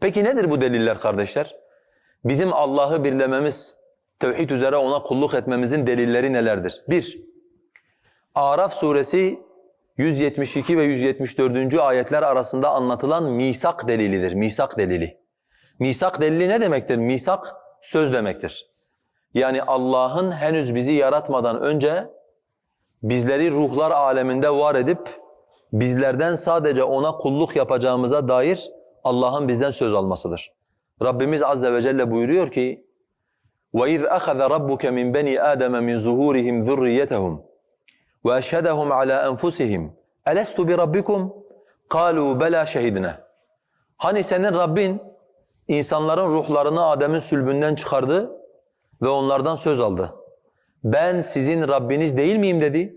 Peki nedir bu deliller kardeşler? Bizim Allah'ı birlememiz, tevhid üzere ona kulluk etmemizin delilleri nelerdir? Bir, Araf suresi 172 ve 174. ayetler arasında anlatılan misak delilidir, misak delili. Misak delili ne demektir? Misak söz demektir. Yani Allah'ın henüz bizi yaratmadan önce bizleri ruhlar aleminde var edip bizlerden sadece ona kulluk yapacağımıza dair Allah'ın bizden söz almasıdır. Rabbimiz azze ve celle buyuruyor ki وَاِذْ أَخَذَ رَبُّكَ مِنْ بَنِي آدَمَ مِنْ زُهُورِهِمْ ذُرِّيَّتَهُمْ وَأَشْهَدَهُمْ عَلَى أَنْفُسِهِمْ أَلَسْتُ بِرَبِّكُمْ قَالُوا بَلَا شَهِدْنَا Hani senin Rabbin insanların ruhlarını Adem'in sülbünden çıkardı ve onlardan söz aldı. Ben sizin Rabbiniz değil miyim dedi.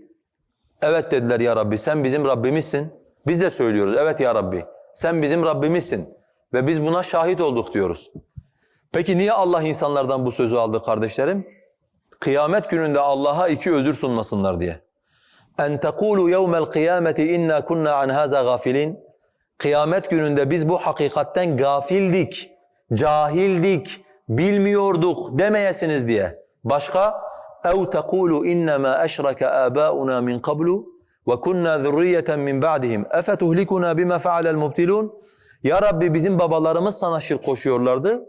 Evet dediler ya Rabbi sen bizim Rabbimizsin. Biz de söylüyoruz evet ya Rabbi sen bizim Rabbimizsin ve biz buna şahit olduk diyoruz. Peki niye Allah insanlardan bu sözü aldı kardeşlerim? Kıyamet gününde Allah'a iki özür sunmasınlar diye. En tekulu yevmel kıyameti inna kunna an haza gafilin. Kıyamet gününde biz bu hakikatten gafildik, cahildik, bilmiyorduk demeyesiniz diye. Başka ev tekulu innema eşreke abauna min qablu kunna zurriyeten min ba'dihim efetuhlikuna bima fa'alel mubtilun. Ya Rabbi bizim babalarımız sana şirk koşuyorlardı.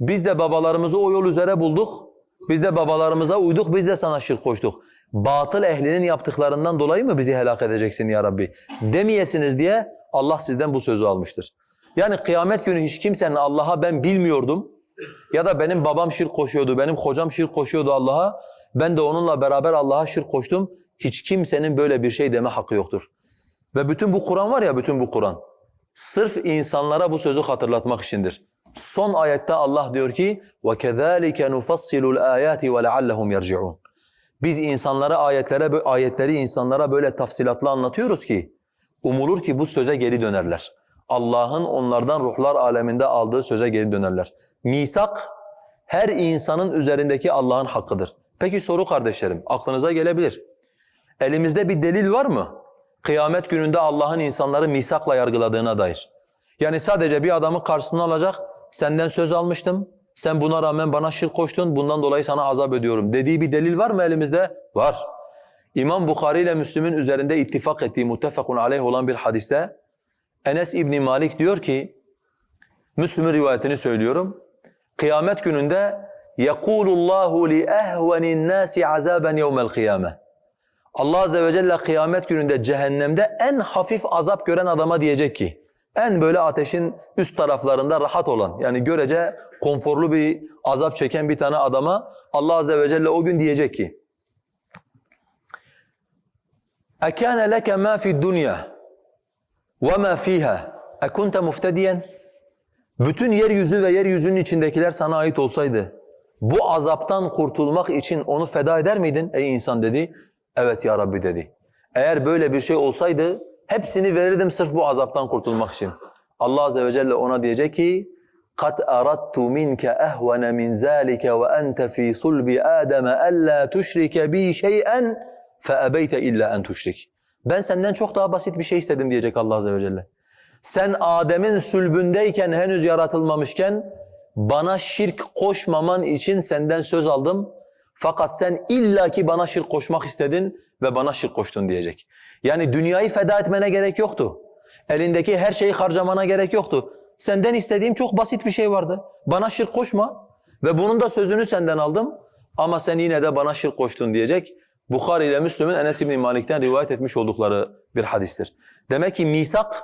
Biz de babalarımızı o yol üzere bulduk. Biz de babalarımıza uyduk, biz de sana şirk koştuk. Batıl ehlinin yaptıklarından dolayı mı bizi helak edeceksin ya Rabbi? Demeyesiniz diye Allah sizden bu sözü almıştır. Yani kıyamet günü hiç kimsenin Allah'a ben bilmiyordum ya da benim babam şirk koşuyordu, benim kocam şirk koşuyordu Allah'a. Ben de onunla beraber Allah'a şirk koştum. Hiç kimsenin böyle bir şey deme hakkı yoktur. Ve bütün bu Kur'an var ya, bütün bu Kur'an. Sırf insanlara bu sözü hatırlatmak içindir. Son ayette Allah diyor ki وَكَذَٰلِكَ نُفَصِّلُ الْآيَاتِ وَلَعَلَّهُمْ يَرْجِعُونَ Biz insanlara ayetlere, ayetleri insanlara böyle tafsilatlı anlatıyoruz ki umulur ki bu söze geri dönerler. Allah'ın onlardan ruhlar aleminde aldığı söze geri dönerler. Misak her insanın üzerindeki Allah'ın hakkıdır. Peki soru kardeşlerim aklınıza gelebilir. Elimizde bir delil var mı? Kıyamet gününde Allah'ın insanları misakla yargıladığına dair. Yani sadece bir adamı karşısına alacak, senden söz almıştım, sen buna rağmen bana şirk koştun, bundan dolayı sana azap ediyorum dediği bir delil var mı elimizde? Var. İmam Bukhari ile Müslüm'ün üzerinde ittifak ettiği, muttefakun aleyh olan bir hadiste Enes İbni Malik diyor ki, Müslüm'ün rivayetini söylüyorum, kıyamet gününde يَقُولُ اللّٰهُ لِأَهْوَنِ النَّاسِ عَذَابًا يَوْمَ الْقِيَامَةِ Allah Azze ve Celle kıyamet gününde cehennemde en hafif azap gören adama diyecek ki, en böyle ateşin üst taraflarında rahat olan, yani görece konforlu bir azap çeken bir tane adama Allah Azze ve Celle o gün diyecek ki, اَكَانَ لَكَ مَا فِي الدُّنْيَا وَمَا فِيهَا اَكُنْتَ مُفْتَدِيًا Bütün yeryüzü ve yeryüzünün içindekiler sana ait olsaydı, bu azaptan kurtulmak için onu feda eder miydin ey insan dedi. Evet ya Rabbi dedi. Eğer böyle bir şey olsaydı hepsini verirdim sırf bu azaptan kurtulmak için. Allah Azze ve Celle ona diyecek ki قَدْ أَرَدْتُ مِنْكَ أَهْوَنَ مِنْ ذَٰلِكَ وَأَنْتَ ف۪ي صُلْبِ آدَمَ أَلَّا تُشْرِكَ بِي شَيْئًا فَأَبَيْتَ اِلَّا اَنْ تُشْرِكَ Ben senden çok daha basit bir şey istedim diyecek Allah Azze ve Celle. Sen Adem'in sülbündeyken henüz yaratılmamışken bana şirk koşmaman için senden söz aldım. fakat sen illaki bana şirk koşmak istedin ve bana şirk koştun diyecek. Yani dünyayı feda etmene gerek yoktu. Elindeki her şeyi harcamana gerek yoktu. Senden istediğim çok basit bir şey vardı. Bana şirk koşma ve bunun da sözünü senden aldım. Ama sen yine de bana şirk koştun diyecek. Bukhari ile Müslüm'ün Enes İbni Malik'ten rivayet etmiş oldukları bir hadistir. Demek ki misak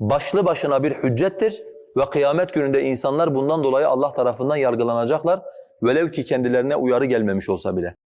başlı başına bir hüccettir ve kıyamet gününde insanlar bundan dolayı Allah tarafından yargılanacaklar. Velev ki kendilerine uyarı gelmemiş olsa bile.